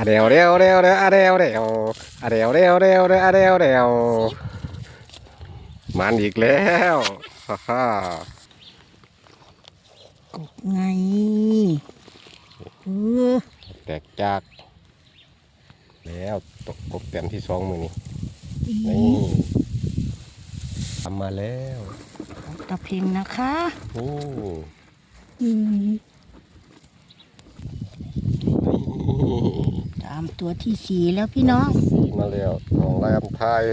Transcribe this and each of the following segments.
อะเดวเดวเดวเดวอะเดวเดวอะเดวเดวเดวเดวอะเดวเดวมันอีกแล้วฮ่าฮ่ากบไงเออแตกจาก แล้วตกกบเต็มที่สองมือนี่อีนี่ทำมาแล้วตะเพิงนะคะโอ้อืมนี่ ตามตัวที่สี่แล้วพี่น้องสีมาแล้วของแรมไทย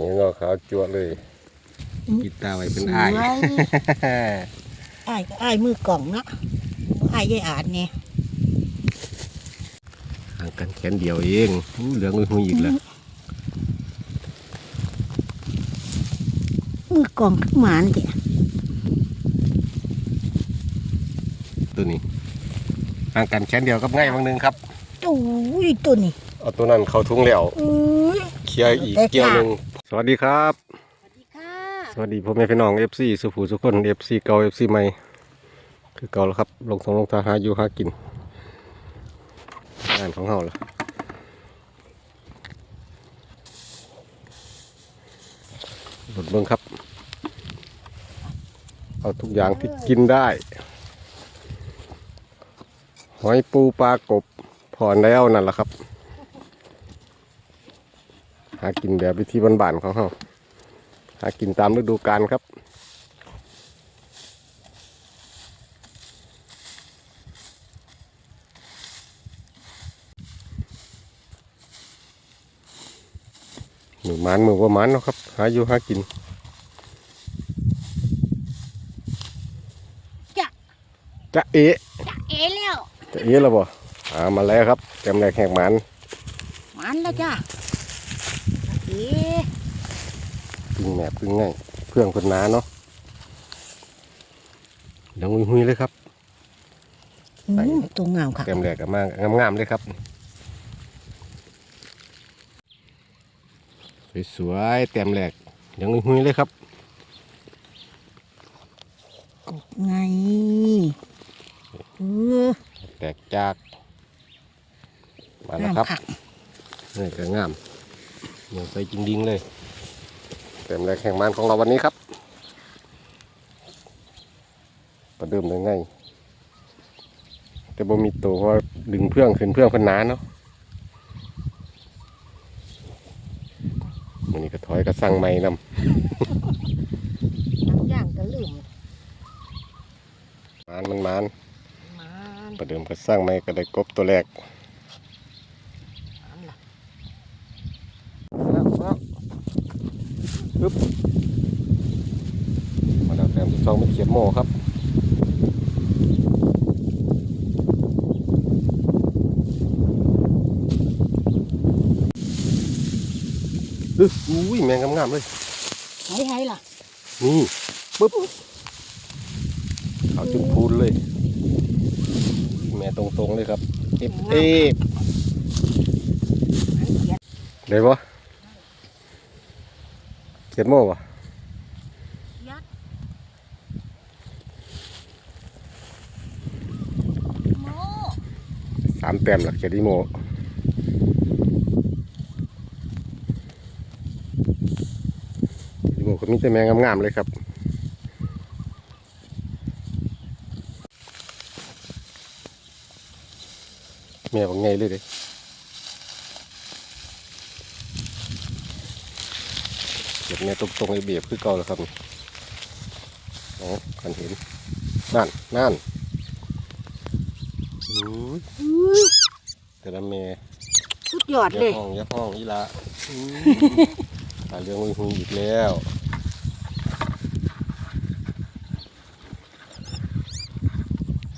นี่เงาขาวจั่วเลยกีตาร์ไว้เป็นสอ้ายวยอ้ายก็อ้ายมือกล่องเนาะอ้ายยายอาดเนี่ยห่างกันแขนเดียวเองอู้เหลืองหุยๆอีกแล้ว มือกล่องขึ้นหมานเดี๋ยตัวนี้ห่างกันแขนเดียวกับง่ายบางหนึงครับตู้ยตัวนี้เอาตัวนั้นเข้าถุงแล้วอุ้ยเคลียร์อีกเกี่ยวหนึ่งสวัสดีครับ สวัสดีค่ะสวัสดีพ่อแม่พี่น้อง FC สุภูสุคน FC เก่า FC ใหม่คือเก่าแล้วครับ ลงทงลงทาหาอยู่หากินงานของเฮาล่ะหลดเบิ้งครับเอา ทุกอย่างที่กินได้ หอยปูปลากบพอนแล้วนั่นแหละครับ หากินแบบวิธีบ้านๆของเฮาหากินตามฤดูกาลครับมือมันมือว่ามันเนาะครับ หาอยู่หากิน จ้ะ จะเอ๊ะจะเอแล้วจะเอ๊ะแล้วบ่อ่ามาแล้วครับแกมแรกแหกหมันหมันแล้วจ้ะเอ๊ะพึ่งแหนบพึ่งง่ายเพื่องเพิ่นหนาเนาะยังหุยๆเลยครับอืมตัวงามค่ะแกมแรกก็มางามๆเลยครับ สวยๆแต้มแรกยังหุยๆเลยครับกบไง เออแตกจากมาแล้วงามครับค่ะนี่ก็งามเหนียวใส่จริงดิงเลยเต็มแรกแข่งมันของเราวันนี้ครับประเดิมเลยไงแต่บ่มีตัวเพราะว่าดึงเพื่องขึ้นเพื่องเพันหนาเนาะมันนี้ก็ถอยก็สั่งไม่นำน้ำย่างก็ลืมมานมันมานมัน ประเดิมก็สร้างไม่ก็ได้กบตัวแรกมันล่ะแล้วก็ปึ๊บมาแล้วแต้มที่สองเป็นเขียดโม่ครับอึอุ้ยแมงงามๆเลยหายหายล่ะ นี่ปึ๊บเอาจุดพูนเลยแม่ตรงๆเลยครับเอฟเอฟมันเขียดได้ปะเขียดโม่ปะยัดโมสามแต้มหลักเขียดอีโม่อีโม่ก็มีแต่แมงงามๆเลยครับ แม่บอกไงเลยเด้เก็บแม่ตรงๆไอ้เบียบคือเก่าแล้วครับอ๋อกันเห็น นั่นนั่นอู้ยอุ้ยแต่ละแม่สุดยอดอย่าเลยห้องอย่าห้องอีละอู้ยหาเรื่องหุยหุยอีกแล้ว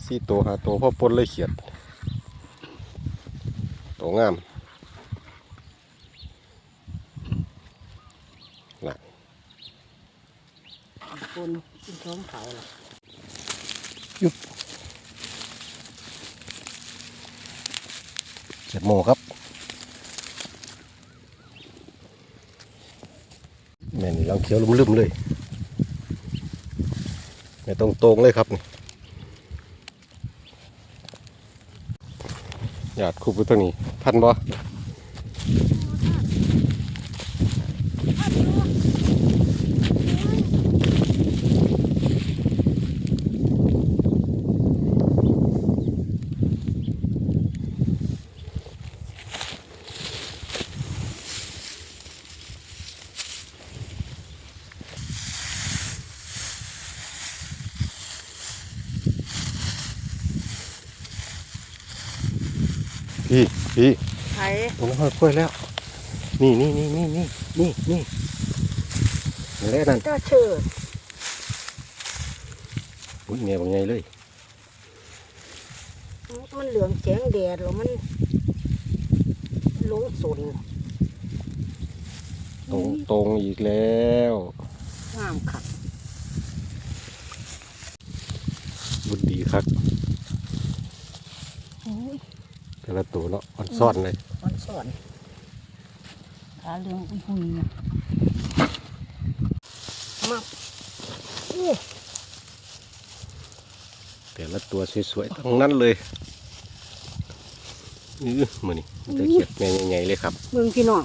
สี่ตัวหาตัวพ่อปนเลยเขียด ตัวงามคนกินท้องเขาล่ะเขียดโมครับแม่นี่เราเขียวลุ่มๆเลยไม่ตรงตรงๆเลยครับนี่หยาดคุบไว้ตัวนี้ ทันบ่ อดกล้วยแล้ว นี่นี่นี่นี่นี่นี่นี่อะไรนั่นก็เชิดอุ้ยแม่บางไงเลย มันเหลืองแจ้งแดดหรอมันลงสุนตรงตรงอีกแล้วงามคักบุญดีครับแต่ละตัวเนาะอ่อนซ่อนเลย อ่อนสอนขาเหลืองอุ้ยหุ่ยนะมาโอ้แต่ละตัวสวยๆทั้งนั้นเลยอื้อมือนี่มันจะเขียดแม่ใหญ่ๆเลยครับเมืองพี่น้อง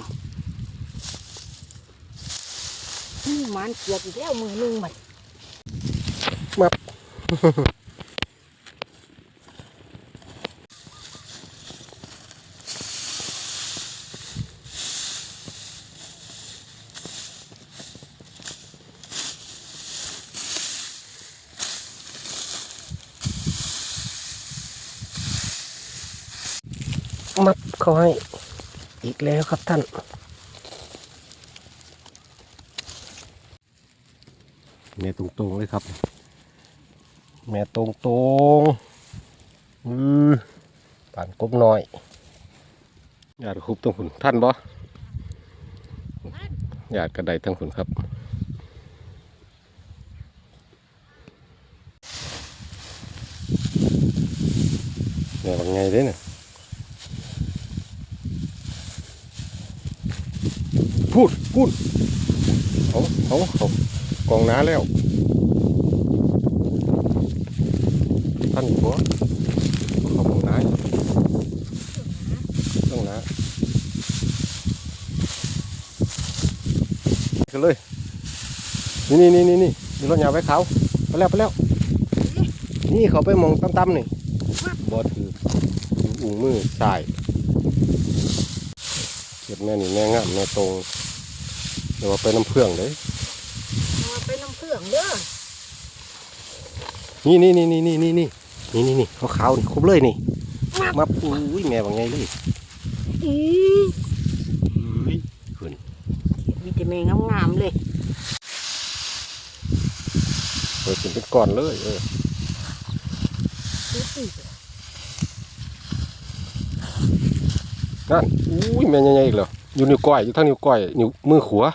นี่หมันเกียดอีกแล้วมือหนึงมันมับ เขาให้อีกแล้วครับท่าน แม่ตรงๆเลยครับ แม่ตรงๆอือป่านกบน้อยหยาดคุบตรงหุ่นท่านบ่หยาดกระไดทั้งหุ่นครับแม่ว่าไงเด้เนี่ย พูดพูดเขาเขาเขากองน้าแล้วท่านหัวเขากองน้าอยู่ต้องน้าขึ้นเลยนี่นี่นี่นี่นี่มีรถยาไว้เขาไปแล้วไปแล้ว นี่เขาไปมองตั้มๆนี่บอถืออูงมือสาย เก็บแม่นี่แม่งามแม่ตรงเดี๋ยวว่าไปน้ำเพื่องเลยมาไปน้ำเพื่องเด้อนี่นี่นี่นี่นี่นี่นี่นี่นี่นี่ขาวขาวๆนี่ครบเลยนี่มาอุ้ยแม่ว่าไงเลยอีอุ้ยขึ้นมีแต่แม่งามๆเลยเปิดเป็นเป็นก้อนเลยเออ นั่นอุ้ยแม่ใหญ่ๆอีกแล้วอยู่นิ้วก้อยอยู่ทั้งนิ้วก้อยนิ้วมือขวา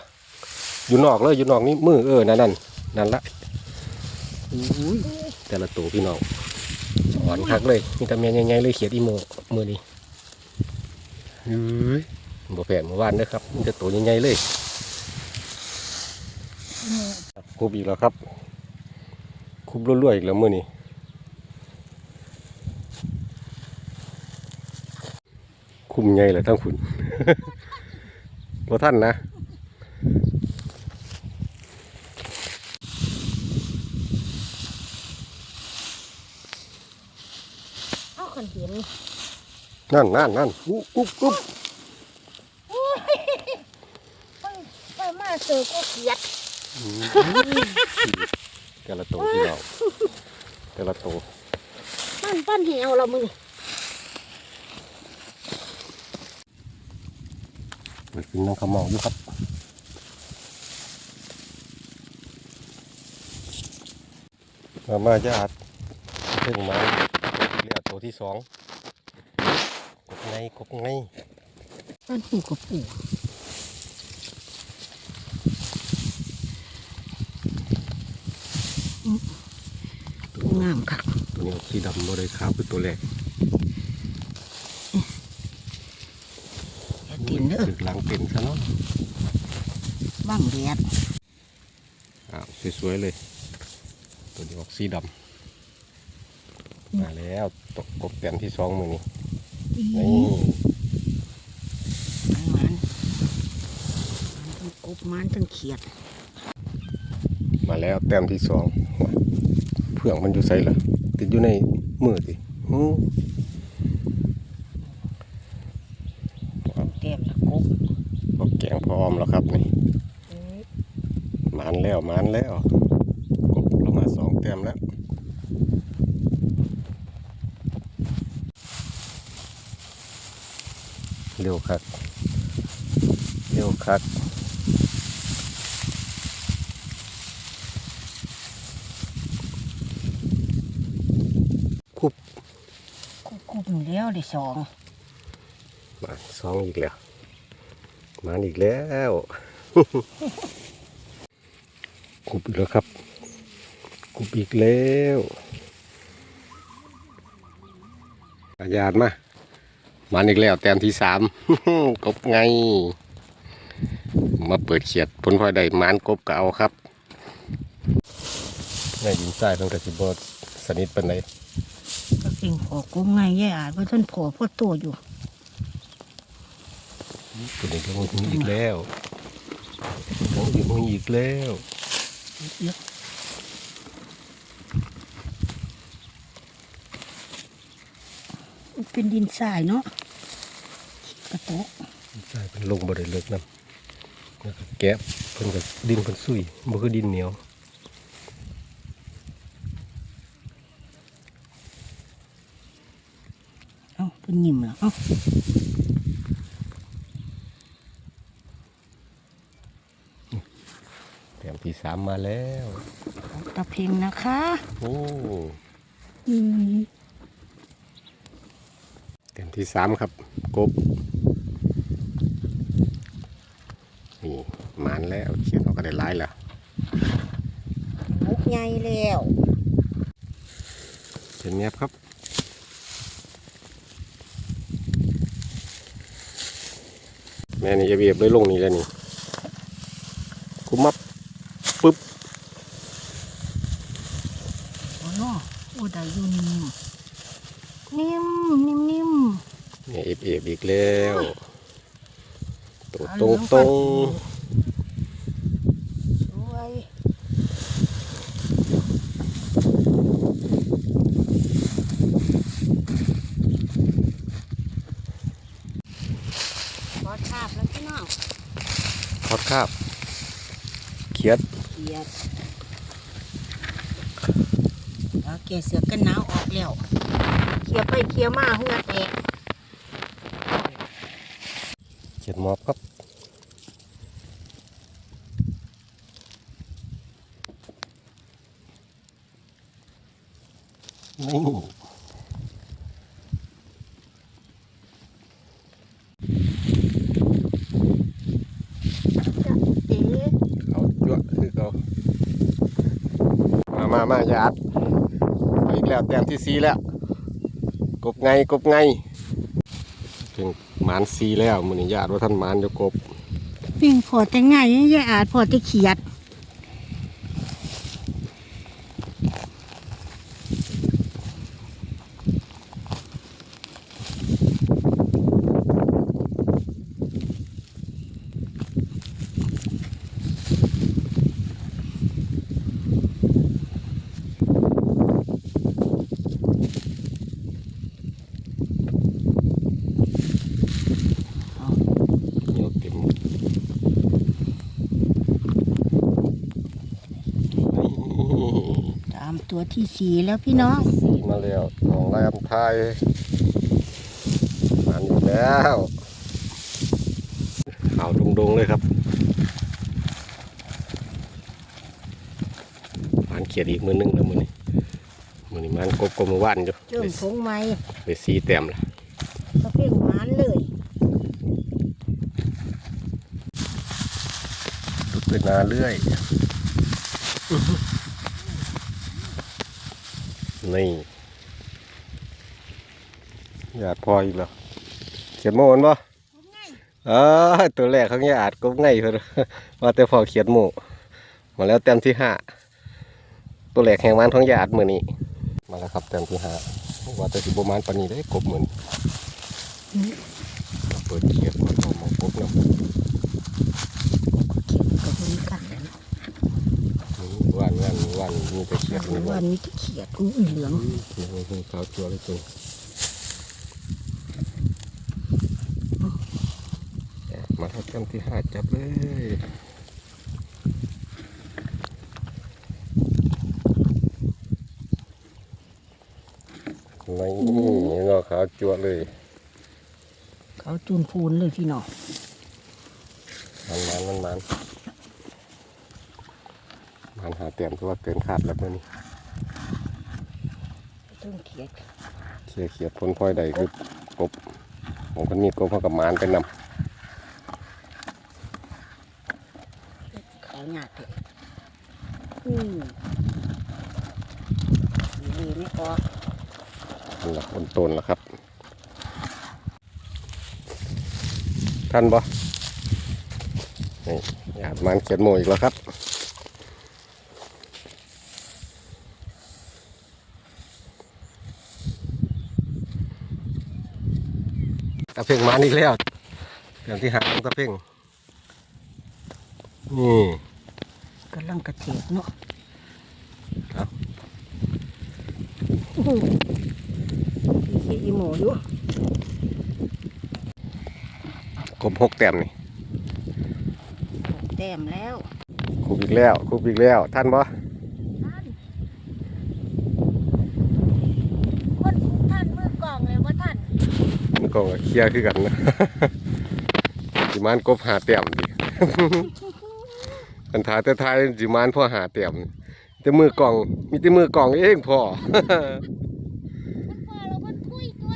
อยู่นอกเลยอยู่นอกนี่มือเออนั่นนั่นนั่นละอุ้ยแต่ละตัวพี่น้องสอนคักเลยมีแต่แม่ใหญ่ๆเลยเขียดอีโมมือนี้อุ้ยบ่แผนเมื่อวานเด้อครับมีแต่ตัวใหญ่ๆเลยคุบอีกแล้วครับ คุบรั่วๆอีกแล้วมือนี้ คุมไงเหรอทั้งคุณว่าท่านนะเอาขันเห็นนั่นนั่นนั่นอุ๊บอุ๊บอุ๊บไปไปมาเจอก็เกียดอืมแต่ละตัวที่เราแต่ละตัวปั้นปั้นเหี่ยวเรามึงเปิดกินน้ำขาวเมองอยู่ครับมามาจะอัดเพิ่งมาเรียกตัวที่สองกบไงกบไงปั้นปูกับปูตัวงามค่ะตัวนี้ออกสีดำโมได้ขาวคือตัวแรกอย่าตินเด้อ ถึกหลังเป็นซะเนาะบ้างแดดอ้าวสวยๆเลย ตัวนี้ออกสีดำมาแล้วตกกบแต้มที่สองมือนี้นี่มันมันมันทั้งกบมันทั้งเขียด มาแล้วแต้มที่สองเพื่องมันอยู่ใส่ละติดอยู่ในมือติอื้อ เต็มละกบ พอแกงพร้อมแล้วครับนี่ มานแล้วมานแล้วกบลงมาสองแต้มแล้วเร็วคักเร็วคักคุบกบกบนี่แล้วได้สองมาสองอีกแล้วมาอีกแล้ว คุบอีกแล้วครับคุบอีกแล้วอาญาตมามันอีกแล้วแต้มที่สามกบไง มาเปิดเขียดผลพลอยได้หมานกบก็เอาครับไงยิงใต้เพิ่งกระสิบดสนิทเป็นไหนก็เก่งพอกบไงแย่อาจว่าท่านพอพ่อโตอยู่ตัวนี้ก็มึงอีกแล้วมึงอีกมึงอีกแล้ว เยอะเป็นดินทรายเนาะกระโตกใช่เป็นลงบ่ได้เลิกนํแล้วก็แกะเพิ่นก็ดินเพิ่นซุยบ่คือดินเหนียวเอ้าเป็นหยิมเหรอเอ้า แถมที่สามมาแล้วของตะเพ็งนะคะ โอ้อืมแถมที่สามครับกบนี่หมานแล้วเขียนออกก็ได้หลายแล้วมุกใหญ่แล้วเขียนเงียบครับแม่นี่จะเบียบเลยลงนี่แล้วนี่คุมับปึ๊บ โอ้โนโอ้ได้อยู่นิ่มนิ่มนิ่มนิ่ม เนี่ยเอฟเอฟอี กแล้วตัวเอาตรงเหลืองตรงสวยขอทาบแล้วพี่น้องทอดคาบเขียดเขียดเอาแกเสือกันหนาวออกแล้วเขียไปเขียมาเหือแตกเขียดมอบครับนี่เอ๊ะเอาจั่วคือเขามา มา มาญาติเอาอีกแล้วแต้มที่สีแล้ว กบไง กบไง ถึงหมานซีแล้วมือนี้ญาติว่าท่านหมานเดี๋ยกบ ปิ่งพอแต่ง่ายยายอาจพอจะเขียดามตัวที่สีแล้วพี่น้องสีมาแล้วน้องแรมไทยมาอยู่แล้วเอาดงๆเลยครับมันเขียดอีกมือนึงแล้วมือนี้มือนี้มันกบกบมือว่านอยู่เริ่มพงไม้ไปสีเต็มละตะเพ่งหมานเลยดุดไปนาเรื่อย นี่หยาดพออีกแล้วเขียนโมนปะเออตัวแรกเขาเนี่ยอาจก็ง่ายเพิ่นว่าแต่พอเขียนหมู่มาแล้วแต้มที่ห้าตัวแหลกแห่งมันท้องหยาดมือนี้มาแล้วครับแต้มที่ห้าว่าแต่สิบประมาณปานนี้ได้กบเหมือนเปิดเกียร์ก่อนเอาหมองกบเนาะ เขียดกับมันกันแล้วนะ วัน วันวันมีแต่เขียดมีวัวันนนี้เขียดอุ้ยเหลืองนี่ขาวตัวเลยจริงมาครับแต้มที่ห้าจับเลยนี่เนาะขาวจั่วเลยเขาจูนพูนเลยพี่น้องมันมันมันมัน มันหาเตรียมตัวาเกินขาดแล้วเมื่อนี้ต้องเขียดเขียเขียดพ้นพลอยใดคือกบผมก็มีกบเขากับหมานเป็นนขาวหยาดเลยอืมดีๆไม่พอำมันละคนตนละครับท่านบ่นี่หยาดมันเขียดโมอีกแล้วครับ ตะเพ่งมานี่แล้วเรื่องที่หาของตะเพ่งนี่กำลังกระเจ็ดเนาะครับอื้อเขียดอีโมอยู่กบหกแต้มนี่แต้มแล้วคูบอีกแล้วคูบอีกแล้วท่านบ่ คนท่านมือกล่องเลยว่าท่าน มันก็เคลียร์คือกันนะจิมานกบหาเต้มดิอันท้ายแต่ท้ายจิมานพ่อหาเต้มแต่มือกล่อง มีแต่มือกล่องเองพ่อ มันพอแล้วมันคุยตัว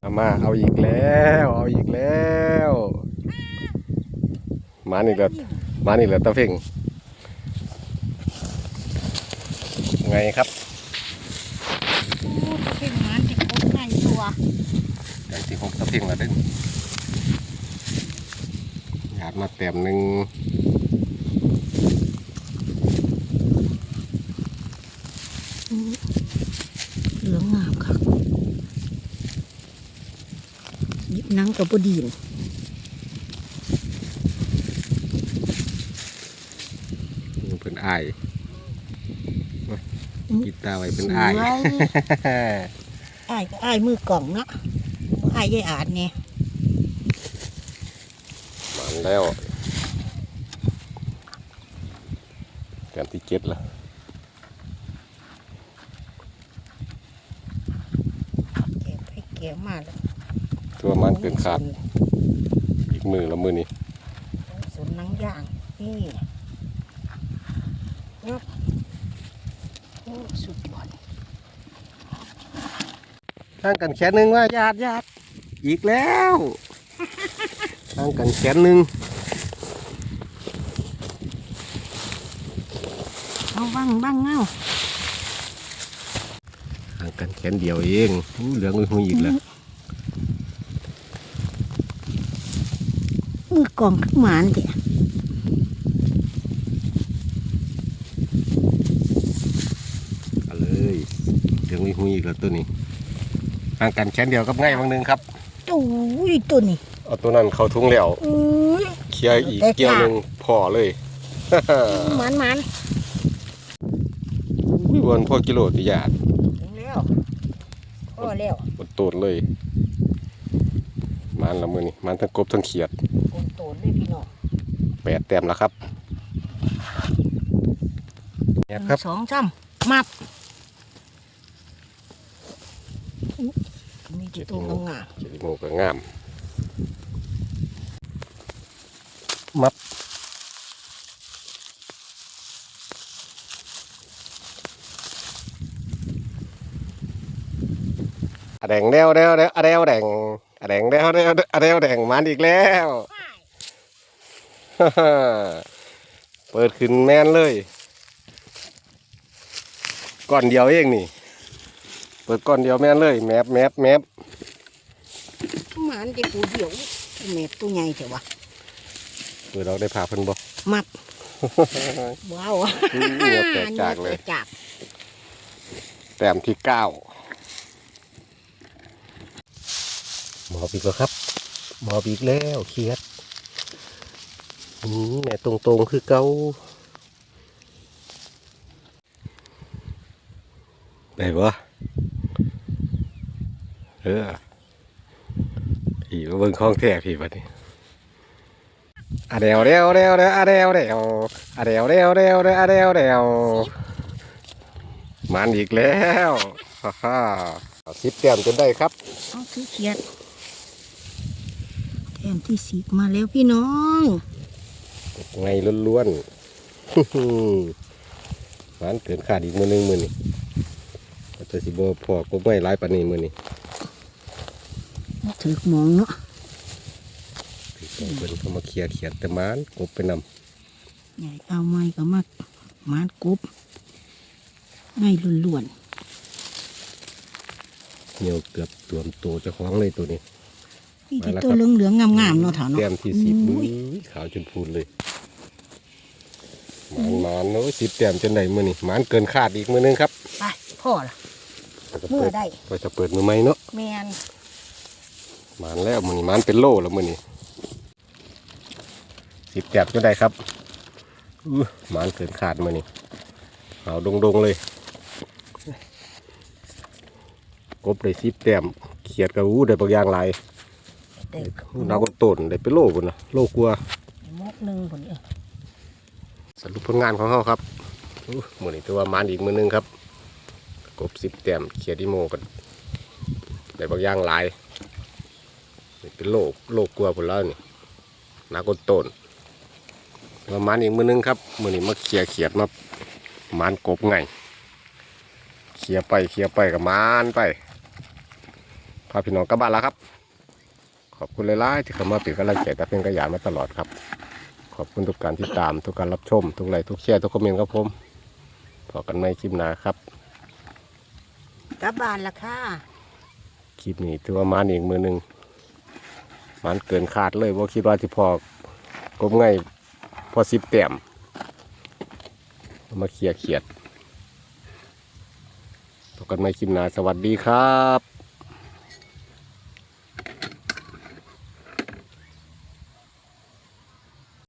เอา มาเอาอีกแล้ว เอาอีกแล้วมานี่แหละมานี่แหละตะเพ่งไงครับโอ้เป็นงานที่คบง่ายตัวอย่างที่ผมตะเพ่งละเด่นหยาดมาแต้มหนึ่ง เหลืองงามค่ะหยิ บหนังกับบดีนมันเป็นอายมากีตาร์ไว้เป็นอายสวยอ้ายก็อ้ายมือกล่องเนาะอ้ายยายอาดไงมันแล้วการที่เจ็ดละเก็บให้เก็บมาแล้ว ตัวมันเกินขาด อีกมือละมือนี่สนหนังย่างนี่งับโอ้สุดยอดทางกันแขนหนึ่งว่าญาติญาติอีกแล้วทางกันแขนหนึ่งเอาบ้างบ้างเงาทางกันแขนเดียวเองอู้เหลืองหุยอีกแล้ว มือกล่องขึ้นหมานเถอะเอาเลยเหลืองหุยอีกแล้วตัวนี้ทางกันแขนเดียวกับง่ายบางหนึงครับโอ้ยตัวนี้เอาตัวนั้นเข้าทุ่งแล้วอุ้ยเคลียร์อีกเกี่ยวหนึ่งพอเลยหมันมันอ้วนพ่อกิโลติยาดถึงแล้วพอแล้วบนโตดเลย มันละมือนี่มันทั้งกบทั้งเขียดโอนโตนเลยพี่น้องแปดแต้มแล้วครับเนี่ยครับสองซ้ำมับมีแต่ตัวงามจิโมก็งามมับอะแดงแดวแดวแดวอะแดวแดงอะแดงแดวแดวอะแดวแดงมันอีกแล้ว เปิดขึ้นแม่นเลยกก้อนเดียวเองนี่ เปิดก้อนเดียวแม่นเลย แมบแมบแมบหมานจะปูเดียวแม่ตัวใหญ่เถอะวะเปิดเราได้ผ่าเพิ่นบ่มักว้าวอืมเหงื่อแตกจากเลยหงื่อแตจากแต้มที่เก้าหมอบอีกแล้วครับ หมอบอีกแล้วเครียดอืม แม่ตรงๆคือเกาได้ปะเออพี่มาเบิ่งของแท้พี่บัดนี้อะเดวเดวเดวเดวอะเดวเดวอะเดวเดวเดวเดวอะเดวเดวมันอีกแล้วฮ่าฮ่าเอาสิบแต้มจนได้ครับเอาคือเขียดแถมที่สีมาแล้วพี่น้อง ไงล้วนๆมันเกินขาดอีกมือหนึงมือนี่แต่สิบพอก็ไม่ร้ายปานนี้มือนี่ถือมองเนาะถึงต้องเพิ่นเข้ามาเคลียร์เขียนแต่มันกบไปนใหญ่เอาไม้ก็มากมานกบง่ายล้วนำเหนียวเกือบตัวมโตเจะคล้าของเลยตัวนี้ๆนี่มาที่แล้วตัวครับเหลืองๆงามๆเนาะเถาเนาะแต้มที่สิบอุ้ยอุ้ยขาวจนพูนเลย มันมันโอ้ยสิบแต้มจนได้มือนี่มันเกินคาดอีกมือหนึงครับไปพ่อล่ะก็จะเมื่เปิอดได้ก็จะเปิดมือไหมเนาะแมนมันแล้วมือนี่มันเป็นโลแล้วมือนี่สิบแต้มจนได้ครับอู้มันเกินขาดมือนี่เอาดงๆเลยกบได้สิบแต้มเขียดกับอู้ได้บางอย่างหลายเด็กอู้นาก็ต้นได้เป็นโลกุนนะโลกลัวามกหนึ่งผลเออ สรุปผลงานของเขาครับมือนี่ถือว่ามันอีกมือหนึงครับ กบสิบแต้มเขียดอีโมกันได้บางอย่างหลายเป็นโลกโลกกลัวผลแล้วนี่นาก็ต้นว่ามันอีกมือหนึงครับ มือนี่มาเขียเขียดมามันกบไงเขียไปเขียไปกับมันไปพาพี่น้องกลับบ้านแล้วครับ ขอบคุณหลายๆที่เข้ามาเป็นกำลังใจแต่เป็นกระยานมาตลอดครับ อบคุณทุกการที่ตามทุกการรับชม ทุกไลค์ทุกแชร์ทุกคอมเมนต์ครับผมพอกันในคลิปหน้าครับ กลับบ้านละค่ะ คลิปนี้ถือว่ามันอีกมือหนึ่งมันเกินคาดเลยว่าคิดว่าที่พอกบไงพอสิบแต้มเอามาเคลียร์เขียดพบกันในคลิปหน้าสวัสดีครับ